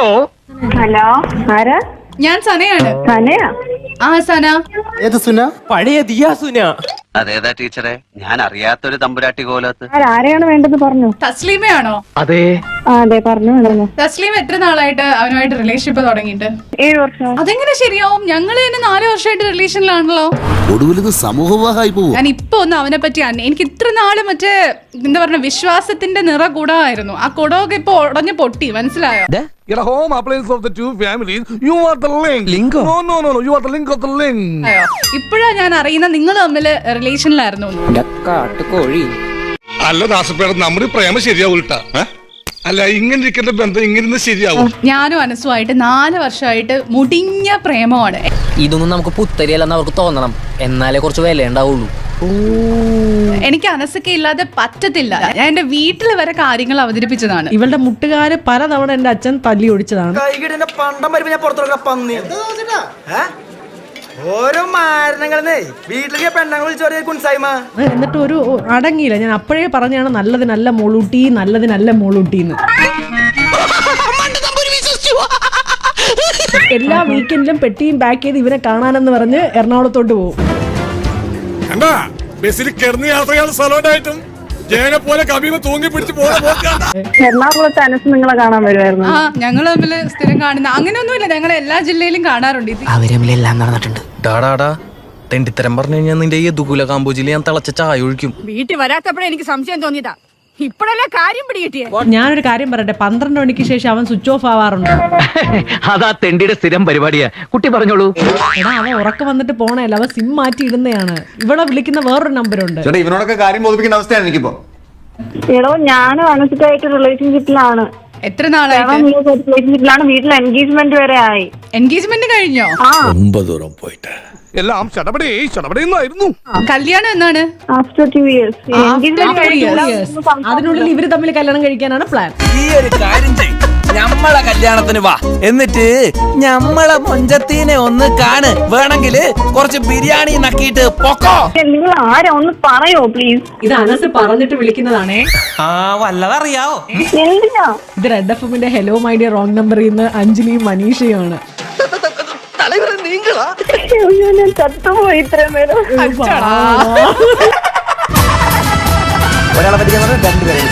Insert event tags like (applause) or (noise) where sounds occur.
Hello. Hello. ആരാ? ഞാൻ സനയാണ്. സനയാ? ആ സന. ഏത് സുന? പഴയ ദിയാ സുന. അതേതാ ടീച്ചറെ? ഞാൻ അറിയാത്തൊരു തമ്പുരാട്ടി കോലത്ത്. ആരെയാണ് വേണ്ടത് പറഞ്ഞു? തസ്ലീമയാണോ? അതെ. അതെ പറഞ്ഞു തസ്ലീം എത്ര നാളായിട്ട് അവനുമായിട്ട് റിലേഷൻഷിപ്പ് തുടങ്ങിയിട്ട്? ഏഴ് വർഷം. അതെങ്ങനെ ശരിയാവും? ഞങ്ങൾ തന്നെ നാല് വർഷമായിട്ട് റിലേഷനിലാണല്ലോ ഒടുവിൽ ഇത് സമൂഹവാഹായി പോവും? ഞാൻ ഇപ്പൊ ഒന്ന് അവനെ പറ്റി എനിക്ക് ഇത്ര നാൾ മറ്റേ എന്താ പറഞ്ഞ വിശ്വാസത്തിന്റെ നിറ കൂടായിരുന്നു. ആ കുടമൊക്കെ ഇപ്പൊ ഉടഞ്ഞു പൊട്ടി മനസ്സിലായോ? a home appliance of the two families. You are the link. Link? No, no, no, no. You are the link of the link. ഇപ്പോഴാ ഞാൻ അറിയുന്ന നിങ്ങൾ തമ്മിൽ റിലേഷനിലായിരുന്നു അല്ല ദാസപ്പേട നമ്മുടെ പ്രേമം ശരിയാവൂട്ടാ അല്ല ഇങ്ങനെ ഇരിക്കുന്ന ബന്ധം ഇങ്ങനെ ശരിയാവും? ഞാനും അനസുമായിട്ട് നാല് വർഷമായിട്ട് മുടിഞ്ഞ പ്രേമമാണ്. ഇതൊന്നും നമുക്ക് പുത്തരിയല്ലെന്ന് അവർക്ക് തോന്നണം. എന്നാലേ കുറച്ച് വില ഉണ്ടാവുള്ളൂ. എനിക്ക് അനസൊക്കെ ഇല്ലാതെ പറ്റത്തില്ല. ഞാൻ എന്റെ വീട്ടിൽ വരെ കാര്യങ്ങൾ അവതരിപ്പിച്ചതാണ്. ഇവളുടെ മുട്ടുകാര് പലതവണ എന്റെ അച്ഛൻ തല്ലി ഒടിച്ചതാണ്. പണ്ടം വരുമ്പോ ഞാൻ പുറത്തുള്ള പന്നി? ഓരോ മാരണങ്ങളെന്നേ. വീട്ടിലേക്ക് പെണ്ണങ്ങൾ കുൻസായ്മ എന്നിട്ട് ഒരു അടങ്ങിയില്ല. ഞാൻ അപ്പോഴേ പറഞ്ഞാണ് നല്ലതിനല്ല മോളൂട്ടി നല്ലതിനല്ല മോളൂട്ടി എന്ന് എല്ലാ വീക്കെൻഡിലും പെട്ടിയും പാക്ക് ചെയ്ത് ഇവനെ കാണാനെന്ന് പറഞ്ഞ് എറണാകുളത്തോട്ട് പോകും. കണ്ടാ? ബസ്സിൽ കിടന്ന് യാത്ര ചെയ്യാൻ സ്ഥലമുണ്ടായിട്ടും ജയനെ പോലെ കവിമ തൂങ്ങി പിടിച്ച് പോകുന്ന എറണാകുളത്ത് അനസ് നിങ്ങളെ കാണാൻ വരുമായിരുന്നു ആ ഞങ്ങൾ തമ്മിൽ സ്ഥിരം കാണുന്ന അങ്ങനെയൊന്നുമില്ല ഞങ്ങൾ എല്ലാ ജില്ലയിലും കാണാറുണ്ട്. ഇത് അവർ തമ്മിലെല്ലാം നടന്നിട്ടുണ്ട്. ഡാടാടാ തെണ്ടിത്തരം പറഞ്ഞു കഴിഞ്ഞാൽ നിന്റെ ഈ ദുകുല കാമ്പോജിൽ ഞാൻ തിളച്ച ചായ ഒഴിക്കും. വീട്ടിൽ വരാത്തപ്പോഴേ എനിക്ക് സംശയം തോന്നിയതാ. ഇപ്പോഴല്ലേ കാര്യം പിടികിട്ടിയേ? ഞാനൊരു കാര്യം പറയട്ടെ. പന്ത്രണ്ട് മണിക്ക് ശേഷം അവൻ സ്വിച്ച് ഓഫ് ആവാറുണ്ട്? അതാ തെണ്ടിയുടെ സ്ഥിരം പരിപാടിയാ. കുട്ടി പറഞ്ഞോളൂ. എടാ അവൻ ഉറക്കം വന്നിട്ട് പോണേല്ല അവൻ സിം മാറ്റി ഇടുന്നതാണ് ഇവിടെ വിളിക്കുന്ന വേറൊരു നമ്പറുണ്ട് ചേട്ടാ ഇവനോടൊക്കെ കാര്യം ബോധിപ്പിക്കുന്ന അവസ്ഥയാണ് എനിക്കിപ്പോ. എടോ ഞാനും അനസിറ്റായിട്ട് റിലേഷൻഷിപ്പിലാണ് എത്ര നാളായിട്ട്? റിലേഷൻഷിപ്പിലാണ് വീട്ടിൽ എൻഗേജ്മെന്റ് വരെ ആയി. എൻഗേജ്മെന്റ് കഴിഞ്ഞോ? എല്ലാം ചടപടേ എന്നായിരുന്നു? കല്യാണം എന്നാണ്? ആഫ്റ്റർ ടു ഇയേഴ്സ് അതിനുള്ളിൽ ഇവർ തമ്മിൽ കല്യാണം കഴിക്കാനാണ് പ്ലാൻ ഈ ഒരു കാര്യം ചെയ് ഞമ്മളെ കല്യാണത്തിന് വാ. എന്നിട്ട് ഞമ്മളെ മൊഞ്ചത്തീനെ ഒന്ന് കാണ്. വേണമെങ്കിൽ കുറച്ച് ബിരിയാണി നക്കിയിട്ട് പൊക്കോ. നിങ്ങൾ ആരാ? ഒന്ന് പറയോ പ്ലീസ് ഇത് അനസ് പറഞ്ഞിട്ട് വിളിക്കുന്നതാണേ. ആ വല്ലതറിയാവോ? ഇത് റെഡ് എഫ് എമ്മിന്റെ hello my dear wrong number നിന്ന് അഞ്ജലിയും മനീഷയുമാണ് (laughs) അയ്യോ, ഞാൻ ചത്തുപോയി ഇത്രയും നേരം. ഒരാളെ പറ്റിക്കാൻ രണ്ടുപേരെ